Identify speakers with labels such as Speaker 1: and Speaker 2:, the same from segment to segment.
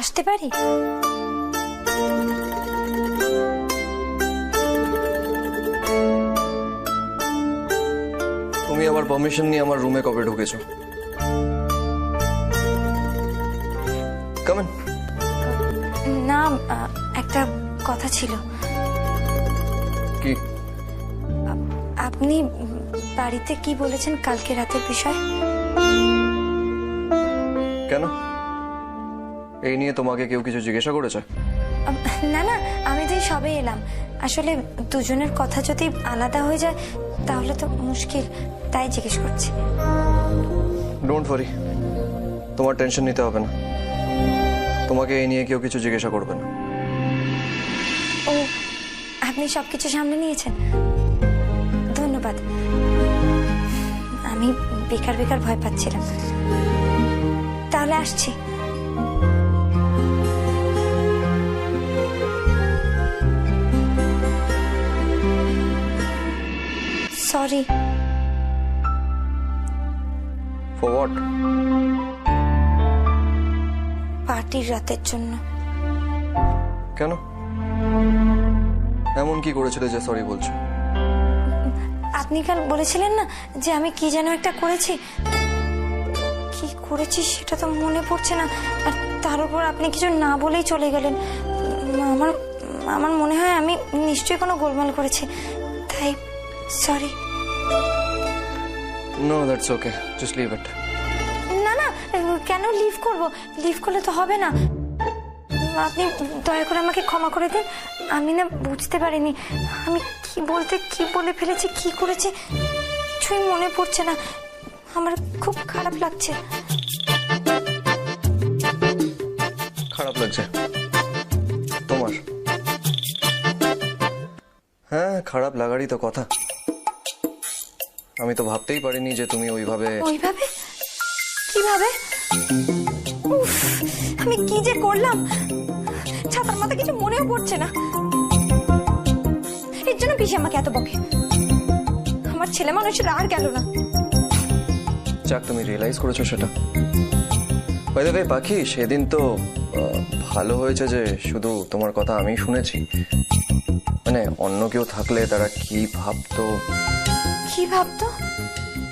Speaker 1: আসতে পারি?
Speaker 2: তুমি আমার পারমিশন নিয়ে আমার রুমে কবে ঢুকেছো? কামেন
Speaker 1: না একটা কথা ছিল।
Speaker 2: কি?
Speaker 1: আপনি বাড়িতে কি বলেছেন কালকে রাতের বিষয়?
Speaker 2: কেন? এই নিয়ে তোমাকে কেউ কিছু জিজ্ঞাসা করেছে?
Speaker 1: না না আমি তো সবে এলাম। আসলে দুজনের কথা যদি আলাদা হয়ে যায় তাহলে তো মুশকিল তাই জিজ্ঞেস করছি।
Speaker 2: ডোন্ট ওয়ারি তোমার টেনশন নিতে হবে না। তোমাকে এই নিয়ে কেউ কিছু জিজ্ঞাসা করবে না।
Speaker 1: ও আপনি সবকিছু সামনে নিয়েছেন। ধন্যবাদ। আমি বেকার বেকার ভয় পাচ্ছিলাম। তাহলে আসছি। সরি
Speaker 2: ফর হোয়াট
Speaker 1: পার্টির রাতের জন্য।
Speaker 2: কেন? এমন কি করেছিলে যে সরি বলছো?
Speaker 1: আপনি কাল বলেছিলেন না যে আমি কি যেন একটা করেছি? করেছি সেটা তো মনে পড়ছে না। আর তার উপর আপনি কিছু না বলেই চলে গেলেন। আমার আমার মনে হয় আমি নিশ্চয়ই কোনো গোলমাল করেছি। তাই sorry
Speaker 2: no that's okay just leave it
Speaker 1: না না কেন লিভ করব? লিভ করলে তো হবে না। আপনি দয়া করে আমাকে ক্ষমা করে দিন। আমি না বুঝতে পারিনি। আমি কি বলতে কি বলে ফেলেছি কি করেছি? কিছুই মনে পড়ছে না। আমার খুব খারাপ লাগছে।
Speaker 2: খারাপ লাগছে। তোমার? হ্যাঁ খারাপ লাগারই তো কথা। আমি তো ভাবতেই পারিনি যে তুমি ওইভাবে
Speaker 1: ওইভাবে? কীভাবে? আমি কি যে করলাম? ছাতার মাথা কিছু মনেও পড়ছে না। এর জন্য পিসি আমাকে এত বকে। আমার ছেলে মানুষের আর গেল না।
Speaker 2: যাক তুমি রিয়েলাইজ করেছ সেটা। দ্য পাখি সেদিন তো ভালো হয়েছে যে শুধু তোমার কথা আমি শুনেছি। মানে অন্য কেউ থাকলে তারা কি ভাবতো?
Speaker 1: কি ভাবতো?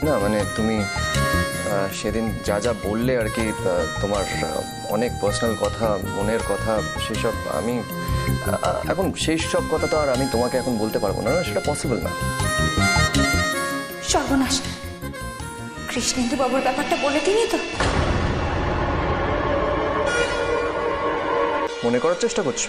Speaker 2: না মানে তুমি সেদিন যা যা বললে আর কি তোমার অনেক পার্সোনাল কথা মনের কথা সেসব আমি এখন সেই সব কথা তো আর আমি তোমাকে এখন বলতে পারব না না সেটা পসিবল না।
Speaker 1: সর্বনাশ। কৃষ্ণেন্দু বাবুর ব্যাপারটা বলে দিনি তো?
Speaker 2: মনে করার চেষ্টা করছ।